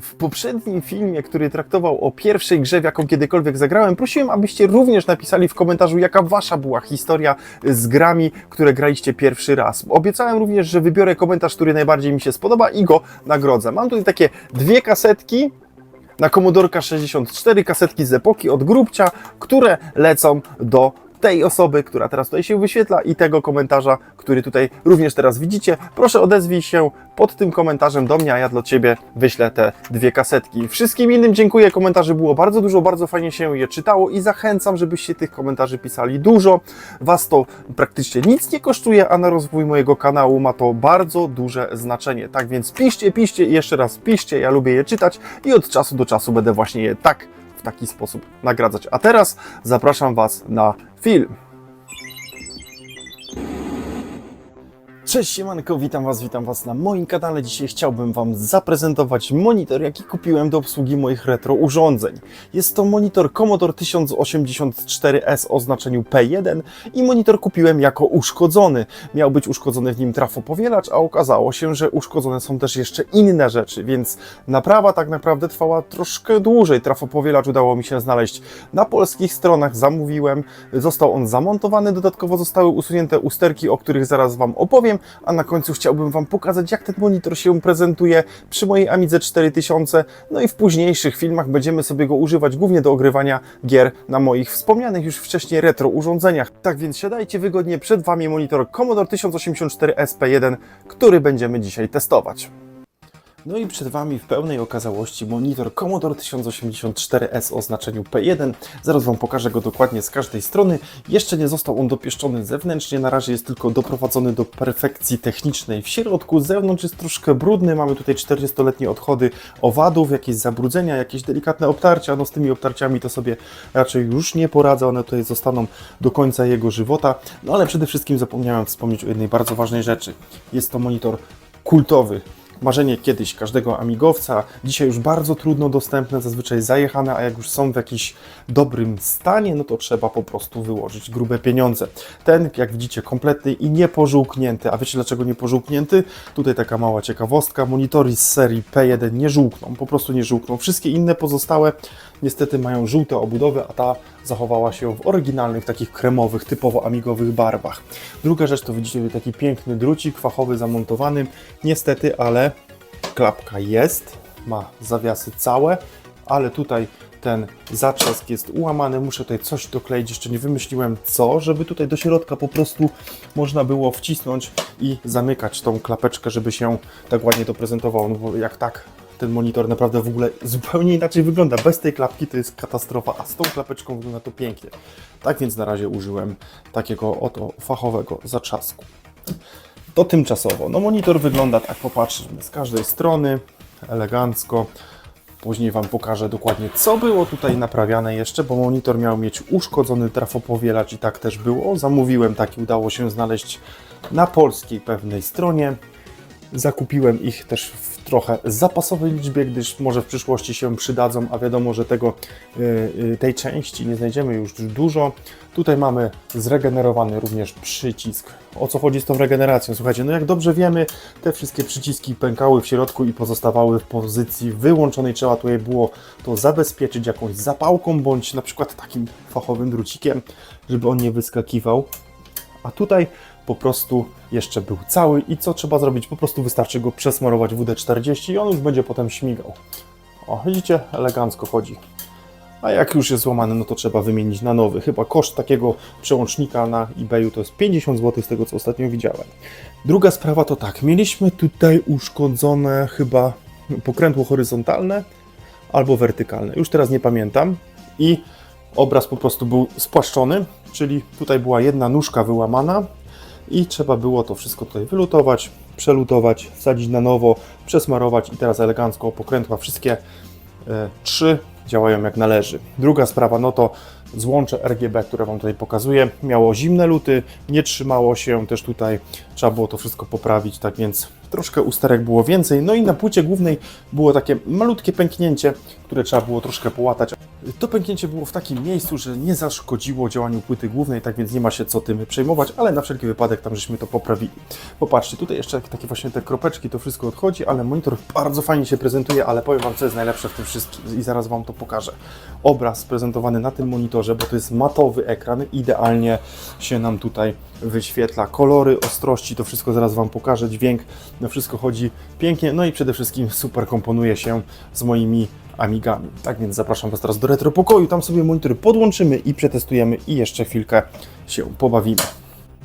W poprzednim filmie, który traktował o pierwszej grze, w jaką kiedykolwiek zagrałem, prosiłem, abyście również napisali w komentarzu, jaka wasza była historia z grami, które graliście pierwszy raz. Obiecałem również, że wybiorę komentarz, który najbardziej mi się spodoba i go nagrodzę. Mam tutaj takie dwie kasetki na Commodore 64, kasetki z epoki od Grubcia, które lecą do tej osoby, która teraz tutaj się wyświetla i tego komentarza, który tutaj również teraz widzicie. Proszę odezwij się pod tym komentarzem do mnie, a ja dla Ciebie wyślę te dwie kasetki. Wszystkim innym dziękuję, komentarzy było bardzo dużo, bardzo fajnie się je czytało i zachęcam, żebyście tych komentarzy pisali dużo. Was to praktycznie nic nie kosztuje, a na rozwój mojego kanału ma to bardzo duże znaczenie. Tak więc piszcie, piszcie i jeszcze raz piszcie, ja lubię je czytać i od czasu do czasu będę właśnie je tak taki sposób nagradzać. A teraz zapraszam Was na film. Cześć siemanko, witam Was, witam Was na moim kanale. Dzisiaj chciałbym Wam zaprezentować monitor, jaki kupiłem do obsługi moich retro urządzeń. Jest to monitor Commodore 1084S o znaczeniu P1 i monitor kupiłem jako uszkodzony. Miał być uszkodzony w nim trafopowielacz, a okazało się, że uszkodzone są też jeszcze inne rzeczy, więc naprawa tak naprawdę trwała troszkę dłużej. Trafopowielacz udało mi się znaleźć na polskich stronach, zamówiłem, został on zamontowany, dodatkowo zostały usunięte usterki, o których zaraz Wam opowiem, a na końcu chciałbym Wam pokazać, jak ten monitor się prezentuje przy mojej Amidze 4000, no i w późniejszych filmach będziemy sobie go używać głównie do ogrywania gier na moich wspomnianych już wcześniej retro urządzeniach. Tak więc siadajcie wygodnie, przed Wami monitor Commodore 1084 SP1, który będziemy dzisiaj testować. No i przed Wami w pełnej okazałości monitor Commodore 1084S o znaczeniu P1. Zaraz Wam pokażę go dokładnie z każdej strony. Jeszcze nie został on dopieszczony zewnętrznie, na razie jest tylko doprowadzony do perfekcji technicznej. W środku zewnątrz jest troszkę brudny, mamy tutaj 40-letnie odchody owadów, jakieś zabrudzenia, jakieś delikatne obtarcia. No z tymi obtarciami to sobie raczej już nie poradzę, one tutaj zostaną do końca jego żywota. No ale przede wszystkim zapomniałem wspomnieć o jednej bardzo ważnej rzeczy. Jest to monitor kultowy marzenie kiedyś każdego amigowca, dzisiaj już bardzo trudno dostępne, zazwyczaj zajechane, a jak już są w jakimś dobrym stanie, no to trzeba po prostu wyłożyć grube pieniądze. Ten, jak widzicie, kompletny i niepożółknięty. A wiecie dlaczego niepożółknięty? Tutaj taka mała ciekawostka. Monitory z serii P1 nie żółkną, po prostu nie żółkną. Wszystkie inne pozostałe niestety mają żółte obudowy, a ta zachowała się w oryginalnych, takich kremowych, typowo amigowych barwach. Druga rzecz to widzicie taki piękny drucik fachowy zamontowany. Niestety, ale klapka jest, ma zawiasy całe, ale tutaj ten zatrzask jest ułamany, muszę tutaj coś dokleić, jeszcze nie wymyśliłem co, żeby tutaj do środka po prostu można było wcisnąć i zamykać tą klapeczkę, żeby się tak ładnie to prezentowało, no bo jak tak ten monitor naprawdę w ogóle zupełnie inaczej wygląda. Bez tej klapki to jest katastrofa, a z tą klapeczką wygląda to pięknie. Tak więc na razie użyłem takiego oto fachowego zatrzasku. To tymczasowo. No monitor wygląda tak, popatrzmy, z każdej strony, elegancko. Później Wam pokażę dokładnie, co było tutaj naprawiane jeszcze, bo monitor miał mieć uszkodzony trafopowielacz i tak też było. Zamówiłem taki, udało się znaleźć na polskiej pewnej stronie. Zakupiłem ich też w trochę zapasowej liczbie, gdyż może w przyszłości się przydadzą, a wiadomo, że tego, y, y, tej części nie znajdziemy już dużo. Tutaj mamy zregenerowany również przycisk. O co chodzi z tą regeneracją? Słuchajcie, no jak dobrze wiemy, te wszystkie przyciski pękały w środku i pozostawały w pozycji wyłączonej. Trzeba tutaj było to zabezpieczyć jakąś zapałką, bądź na przykład takim fachowym drucikiem, żeby on nie wyskakiwał. A tutaj po prostu jeszcze był cały i co trzeba zrobić? Po prostu wystarczy go przesmarować WD-40 i on już będzie potem śmigał. O, widzicie? Elegancko chodzi. A jak już jest złamany, no to trzeba wymienić na nowy. Chyba koszt takiego przełącznika na eBayu to jest 50 zł z tego, co ostatnio widziałem. Druga sprawa to tak, mieliśmy tutaj uszkodzone chyba pokrętło horyzontalne albo wertykalne. Już teraz nie pamiętam. I obraz po prostu był spłaszczony, czyli tutaj była jedna nóżka wyłamana i trzeba było to wszystko tutaj wylutować, przelutować, wsadzić na nowo, przesmarować i teraz elegancko pokrętła wszystkie e, trzy działają jak należy. Druga sprawa, no to złącze RGB, które Wam tutaj pokazuję, miało zimne luty, nie trzymało się też tutaj, trzeba było to wszystko poprawić, tak więc troszkę usterek było więcej. No i na płycie głównej było takie malutkie pęknięcie, które trzeba było troszkę połatać. To pęknięcie było w takim miejscu, że nie zaszkodziło działaniu płyty głównej, tak więc nie ma się co tym przejmować, ale na wszelki wypadek tam żeśmy to poprawili. Popatrzcie, tutaj jeszcze takie właśnie te kropeczki, to wszystko odchodzi, ale monitor bardzo fajnie się prezentuje, ale powiem Wam, co jest najlepsze w tym wszystkim i zaraz Wam to pokażę. Obraz prezentowany na tym monitorze, bo to jest matowy ekran, idealnie się nam tutaj wyświetla. Kolory, ostrości, to wszystko zaraz Wam pokażę, dźwięk, no wszystko chodzi pięknie, no i przede wszystkim super komponuje się z moimi Amigami. Tak więc zapraszam Was teraz do retro pokoju, tam sobie monitory podłączymy i przetestujemy i jeszcze chwilkę się pobawimy.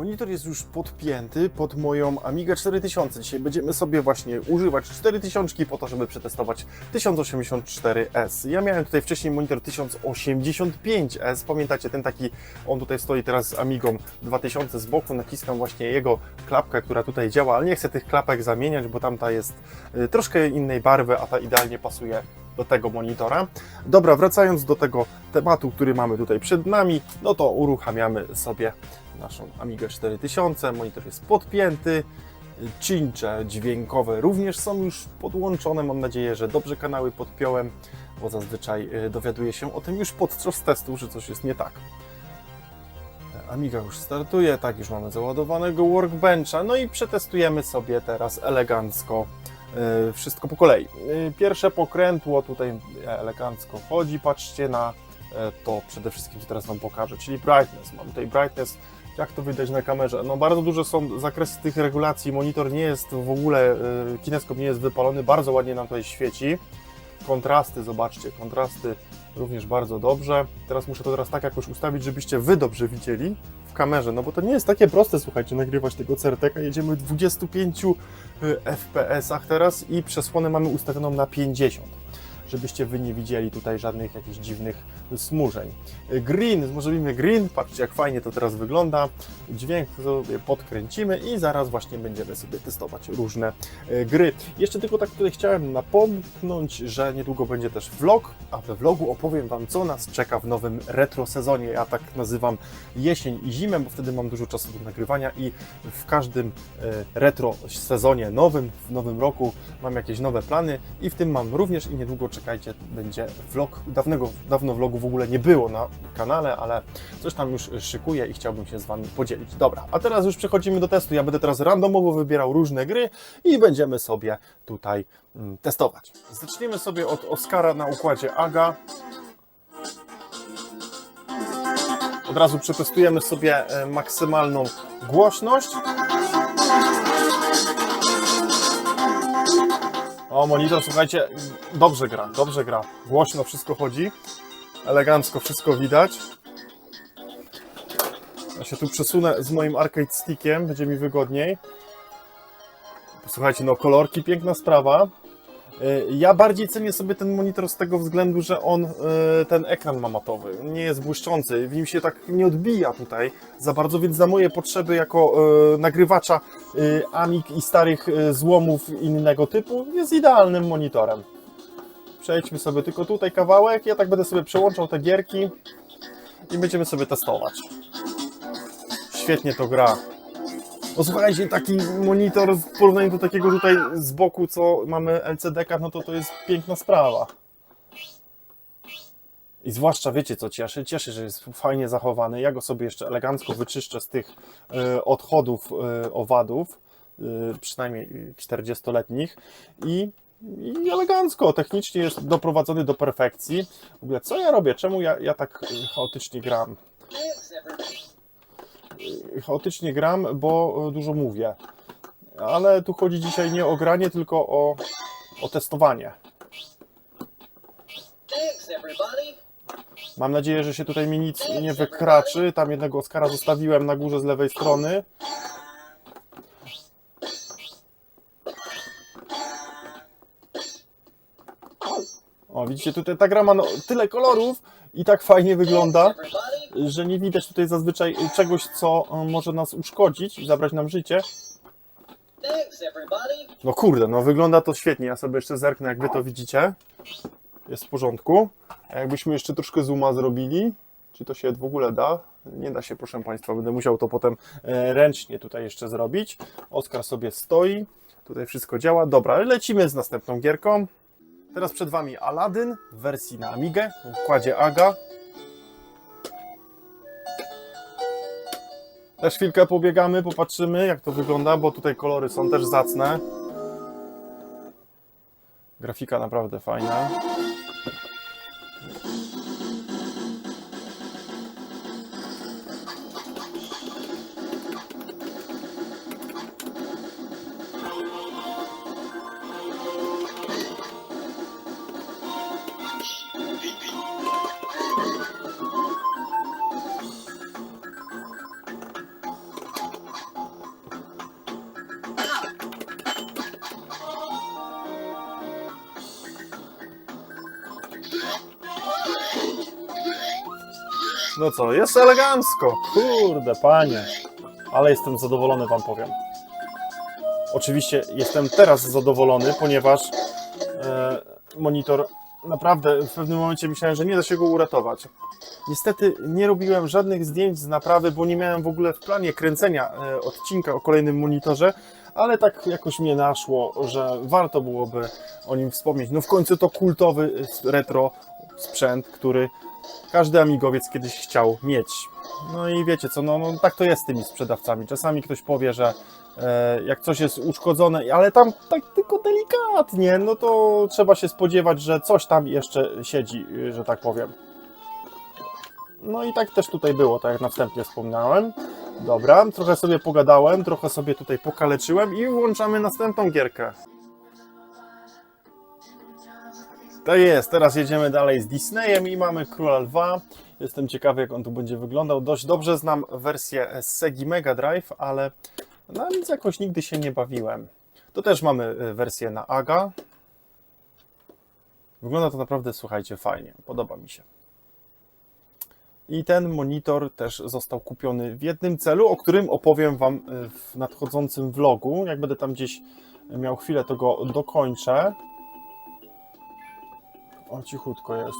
Monitor jest już podpięty pod moją Amiga 4000. Dzisiaj będziemy sobie właśnie używać 4000 po to, żeby przetestować 1084S. Ja miałem tutaj wcześniej monitor 1085S. Pamiętacie, ten taki, on tutaj stoi teraz z Amigą 2000 z boku. Naciskam właśnie jego klapkę, która tutaj działa, ale nie chcę tych klapek zamieniać, bo tamta jest y, troszkę innej barwy, a ta idealnie pasuje do tego monitora. Dobra, wracając do tego tematu, który mamy tutaj przed nami, no to uruchamiamy sobie naszą Amigę 4000. Monitor jest podpięty. Cincze dźwiękowe również są już podłączone. Mam nadzieję, że dobrze kanały podpiąłem, bo zazwyczaj y, dowiaduję się o tym już podczas testu, że coś jest nie tak. Amiga już startuje, tak już mamy załadowanego workbencha, no i przetestujemy sobie teraz elegancko y, wszystko po kolei. Y, Pierwsze pokrętło tutaj elegancko chodzi, patrzcie na to przede wszystkim, co teraz Wam pokażę, czyli brightness. Mam tutaj brightness, jak to widać na kamerze. No bardzo duże są zakresy tych regulacji, monitor nie jest w ogóle, y, kineskop nie jest wypalony, bardzo ładnie nam tutaj świeci. Kontrasty, zobaczcie, kontrasty również bardzo dobrze. Teraz muszę to teraz tak jakoś ustawić, żebyście Wy dobrze widzieli w kamerze, no bo to nie jest takie proste, słuchajcie, nagrywać tego CRT-ka. Jedziemy w 25 FPS-ach teraz i przesłonę mamy ustawioną na 50 żebyście Wy nie widzieli tutaj żadnych jakichś dziwnych smużeń. Green, zrobimy green, patrzcie jak fajnie to teraz wygląda. Dźwięk sobie podkręcimy i zaraz właśnie będziemy sobie testować różne e, gry. Jeszcze tylko tak tutaj chciałem napomknąć, że niedługo będzie też vlog, a we vlogu opowiem Wam, co nas czeka w nowym retro sezonie. Ja tak nazywam jesień i zimę, bo wtedy mam dużo czasu do nagrywania i w każdym e, retro sezonie nowym, w nowym roku mam jakieś nowe plany i w tym mam również i niedługo czekajcie, będzie vlog. Dawnego, dawno vlogu w ogóle nie było na kanale, ale coś tam już szykuję i chciałbym się z Wami podzielić. Dobra, a teraz już przechodzimy do testu. Ja będę teraz randomowo wybierał różne gry i będziemy sobie tutaj mm, testować. Zaczniemy sobie od Oscara na układzie AGA. Od razu przetestujemy sobie e, maksymalną głośność. O, monitor, słuchajcie, dobrze gra, dobrze gra. Głośno wszystko chodzi, elegancko wszystko widać. Ja się tu przesunę z moim arcade stickiem, będzie mi wygodniej. Słuchajcie, no kolorki, piękna sprawa. Y, Ja bardziej cenię sobie ten monitor z tego względu, że on, y, ten ekran ma matowy, nie jest błyszczący, w nim się tak nie odbija tutaj za bardzo, więc za moje potrzeby jako y, nagrywacza Amig i starych złomów innego typu jest idealnym monitorem. Przejdźmy sobie tylko tutaj kawałek, ja tak będę sobie przełączał te gierki i będziemy sobie testować. Świetnie to gra. No taki monitor w porównaniu do takiego tutaj z boku, co mamy LCD-ka, no to to jest piękna sprawa. I zwłaszcza wiecie co cieszy? Cieszy, że jest fajnie zachowany. Ja go sobie jeszcze elegancko wyczyszczę z tych e, odchodów e, owadów, e, przynajmniej 40-letnich i, i elegancko, technicznie jest doprowadzony do perfekcji. W ogóle co ja robię? Czemu ja, ja tak chaotycznie gram? Chaotycznie gram, bo e, dużo mówię. Ale tu chodzi dzisiaj nie o granie, tylko o, o testowanie. Mam nadzieję, że się tutaj mi nic nie wykraczy. Tam jednego Oscara zostawiłem na górze z lewej strony. O, widzicie, tutaj ta gra ma no, tyle kolorów i tak fajnie wygląda, że nie widać tutaj zazwyczaj czegoś, co e, może nas uszkodzić zabrać nam życie. No kurde, no wygląda to świetnie. Ja sobie jeszcze zerknę, jak wy to widzicie. Jest w porządku. A jakbyśmy jeszcze troszkę zooma zrobili, czy to się w ogóle da? Nie da się, proszę Państwa. Będę musiał to potem e, ręcznie tutaj jeszcze zrobić. Oskar sobie stoi. Tutaj wszystko działa. Dobra, lecimy z następną gierką. Teraz przed Wami Aladdin w wersji na Amigę w układzie AGA. Też chwilkę pobiegamy, popatrzymy jak to wygląda, bo tutaj kolory są też zacne. Grafika naprawdę fajna. No co, jest elegancko. Kurde, panie. Ale jestem zadowolony, wam powiem. Oczywiście jestem teraz zadowolony, ponieważ e, monitor naprawdę w pewnym momencie myślałem, że nie da się go uratować. Niestety nie robiłem żadnych zdjęć z naprawy, bo nie miałem w ogóle w planie kręcenia e, odcinka o kolejnym monitorze, ale tak jakoś mnie naszło, że warto byłoby o nim wspomnieć. No w końcu to kultowy retro sprzęt, który każdy amigowiec kiedyś chciał mieć. No i wiecie co, no, no tak to jest z tymi sprzedawcami. Czasami ktoś powie, że e, jak coś jest uszkodzone, ale tam tak tylko delikatnie, no to trzeba się spodziewać, że coś tam jeszcze siedzi, y, że tak powiem. No i tak też tutaj było, tak jak na wstępie wspomniałem. Dobra, trochę sobie pogadałem, trochę sobie tutaj pokaleczyłem i włączamy następną gierkę. Tak jest, teraz jedziemy dalej z Disneyem i mamy Króla Lwa. Jestem ciekawy, jak on tu będzie wyglądał. Dość dobrze znam wersję z Segi Mega Drive, ale na nic jakoś nigdy się nie bawiłem. To też mamy y, wersję na AGA. Wygląda to naprawdę, słuchajcie, fajnie. Podoba mi się. I ten monitor też został kupiony w jednym celu, o którym opowiem Wam y, w nadchodzącym vlogu. Jak będę tam gdzieś miał chwilę, to go dokończę. O, cichutko jest.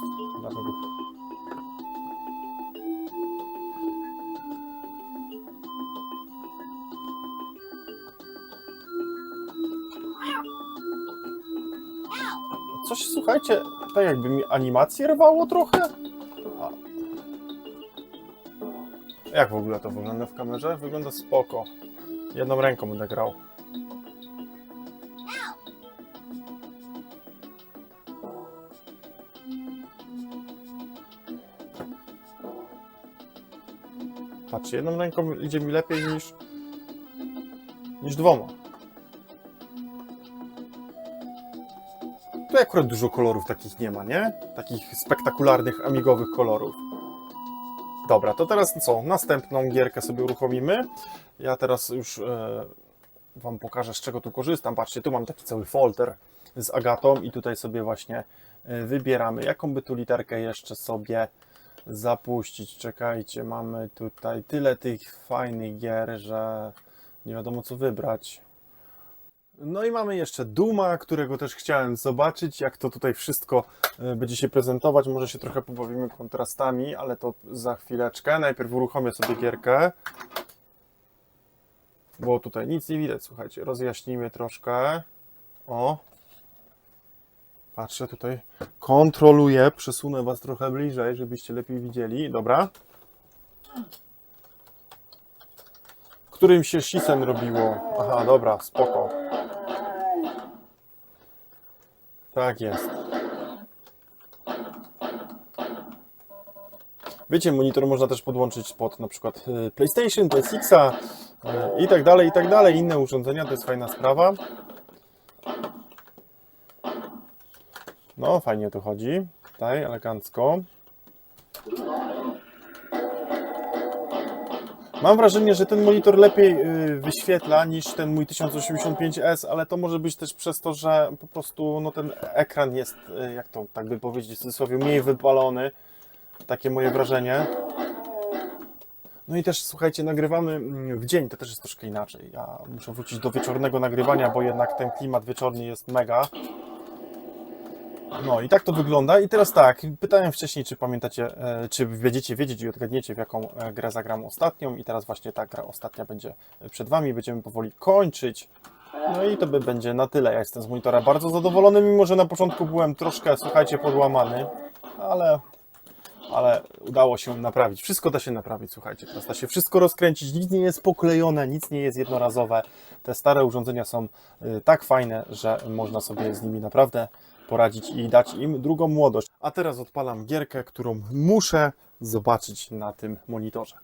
Coś, słuchajcie, tak jakby mi animację rwało trochę. A. Jak w ogóle to wygląda w kamerze? Wygląda spoko. Jedną ręką będę grał. Patrz, jedną ręką idzie mi lepiej niż, niż dwoma. Tu akurat dużo kolorów takich nie ma, nie? Takich spektakularnych, amigowych kolorów. Dobra, to teraz co? Następną gierkę sobie uruchomimy. Ja teraz już e, Wam pokażę, z czego tu korzystam. Patrzcie, tu mam taki cały folder z Agatą i tutaj sobie właśnie e, wybieramy, jaką by tu literkę jeszcze sobie zapuścić. Czekajcie, mamy tutaj tyle tych fajnych gier, że nie wiadomo co wybrać. No i mamy jeszcze Duma, którego też chciałem zobaczyć, jak to tutaj wszystko e, będzie się prezentować. Może się trochę pobawimy kontrastami, ale to za chwileczkę. Najpierw uruchomię sobie gierkę, bo tutaj nic nie widać, słuchajcie. Rozjaśnijmy troszkę. O, Patrzę tutaj, kontroluję, przesunę Was trochę bliżej, żebyście lepiej widzieli. Dobra. Którym się sisem robiło? Aha, dobra, spoko. Tak jest. Wiecie, monitor można też podłączyć pod na przykład y, PlayStation, PSX-a y, i tak dalej, i tak dalej. Inne urządzenia, to jest fajna sprawa. No, fajnie to chodzi. Tutaj, elegancko. Mam wrażenie, że ten monitor lepiej y, wyświetla niż ten mój 1085S, ale to może być też przez to, że po prostu no, ten ekran jest, y, jak to tak by powiedzieć w cudzysłowie, mniej wypalony. Takie moje wrażenie. No i też słuchajcie, nagrywamy mm, w dzień, to też jest troszkę inaczej. Ja muszę wrócić do wieczornego nagrywania, bo jednak ten klimat wieczorny jest mega. No i tak to wygląda. I teraz tak, pytałem wcześniej, czy pamiętacie, e, czy będziecie wiedzieć i odgadniecie, w jaką e, grę zagram ostatnią. I teraz właśnie ta gra ostatnia będzie przed Wami. Będziemy powoli kończyć No i to by będzie na tyle. Ja jestem z monitora bardzo zadowolony, mimo że na początku byłem troszkę, słuchajcie, podłamany, ale, ale udało się naprawić. Wszystko da się naprawić, słuchajcie. Teraz da się wszystko rozkręcić, nic nie jest poklejone, nic nie jest jednorazowe. Te stare urządzenia są y, tak fajne, że można sobie z nimi naprawdę poradzić i dać im drugą młodość. A teraz odpalam gierkę, którą muszę zobaczyć na tym monitorze.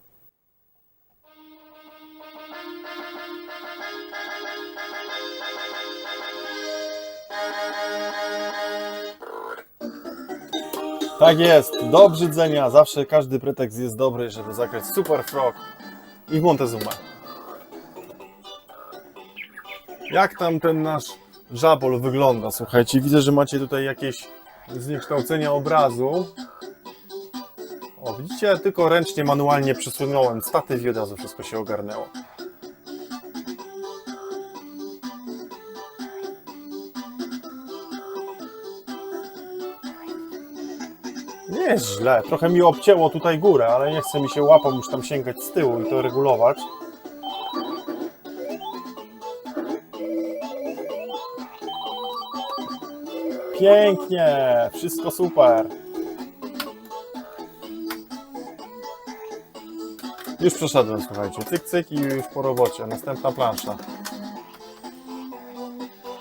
Tak jest, do obrzydzenia. Zawsze każdy pretekst jest dobry, żeby zagrać Super Frog i Montezuma. Jak tam ten nasz żabol wygląda? Słuchajcie, widzę, że macie tutaj jakieś zniekształcenia obrazu. O, widzicie, tylko ręcznie, manualnie przesunąłem statyw i od razu wszystko się ogarnęło. Nie jest źle. Trochę mi obcięło tutaj górę, ale nie chce mi się łapą już tam sięgać z tyłu i to regulować. Pięknie! Wszystko super! Już przeszedłem, słuchajcie. Cyk, cyk i już po robocie. Następna plansza.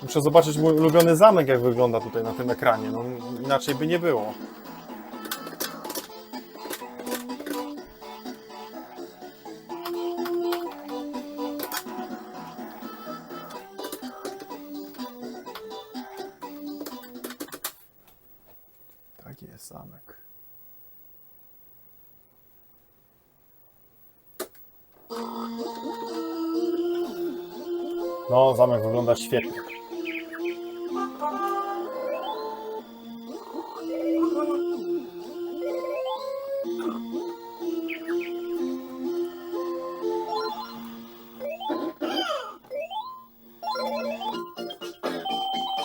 Muszę zobaczyć mój ulubiony zamek, jak wygląda tutaj na tym ekranie. No, inaczej by nie było. No, zamek wygląda świetnie.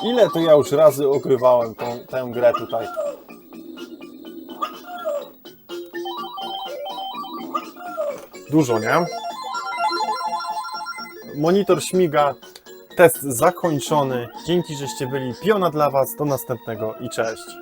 Ile to ja już razy ogrywałem tą, tę grę tutaj? Dużo, nie? Monitor śmiga. Test zakończony. Dzięki, żeście byli. Piona dla Was. Do następnego i cześć.